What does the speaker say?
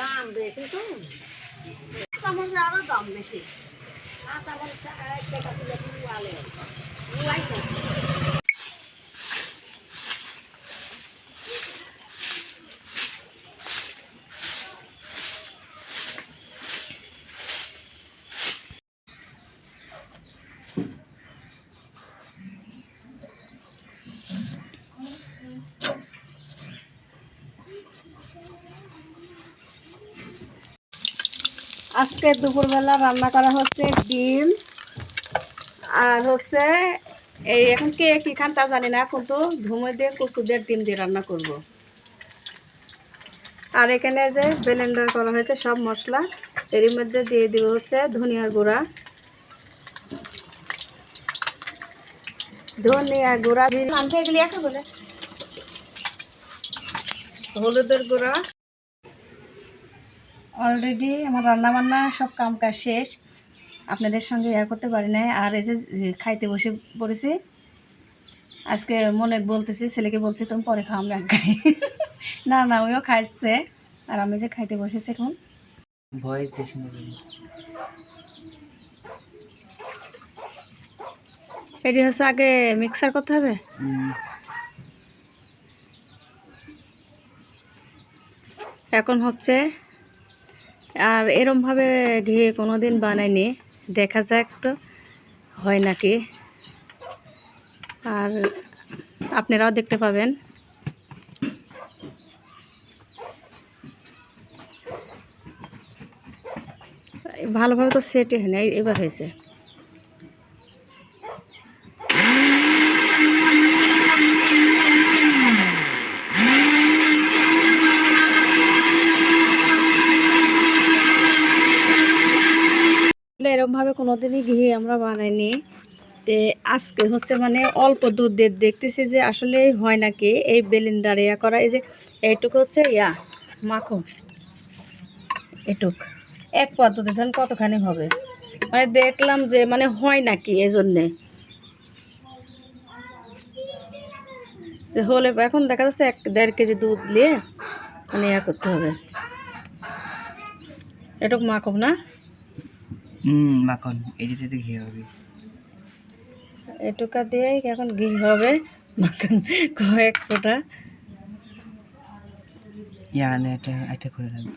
দাম বেশি তো। সমস্যা আরও দাম বেশি। কাঁচা আজকে দুপুরবেলা রান্না করা হচ্ছে ডিম আর হচ্ছে এই এখন কে কি খান তা জানি না কিন্তু ধুমে দিয়ে কচু দিয়ে ডিম দিয়ে রান্না করব। আর এখানে যে ব্লেন্ডার করা হয়েছে সব মশলা এর মধ্যে দিয়ে দিব হচ্ছে ধনিয়ার গুঁড়া। ধনিয়া গুঁড়া হলুদের গুঁড়া। অলরেডি আমার রান্না বান্না সব কাম কাজ শেষ। আপনাদের সঙ্গে ইয়া করতে পারি নাই। আর এই যে খাইতে বসে পড়েছি আজকে মনে বলতেছি ছেলেকে বলছি তুমি পরে খাও আমি আগে খাই না। না ওইও খাইছে। আর আমি যে খাইতে বসেছি এখন ভয়েস এটি হচ্ছে আগে মিক্সার করতে হবে? এখন হচ্ছে আর এরমভাবে ঘি কোনো দিন বানাইনি দেখা যাক তো, হয় নাকি? আর আপনারাও দেখতে পাবেন। ভালোভাবে তো সেটই হয় না এবার হয়েছে। এরকমভাবে কোনোদিনই ঘি আমরা বানাইনি। তে আজকে হচ্ছে মানে অল্প দুধ দিয়ে দেখতেছি যে আসলে হয় নাকি এই বেলিন্ডার ইয়া করা, এই যে এইটুকু হচ্ছে ইয়া, মাখন। এটুক। এক পদ্ধতি ধরেন কতখানি হবে? মানে দেখলাম যে মানে হয় নাকি এই জন্যে হলে এখন দেখা যাচ্ছে এক দেড় কেজি দুধ নিয়ে মানে ইয়া করতে হবে। এটুক মাখব না? হুম মাখন এই যে যদি ঘি হবে। এটুকা দিয়ে এখন ঘি হবে মাখন কয়েক ফোঁটা। ইয়া এটা এটা করে রাখব।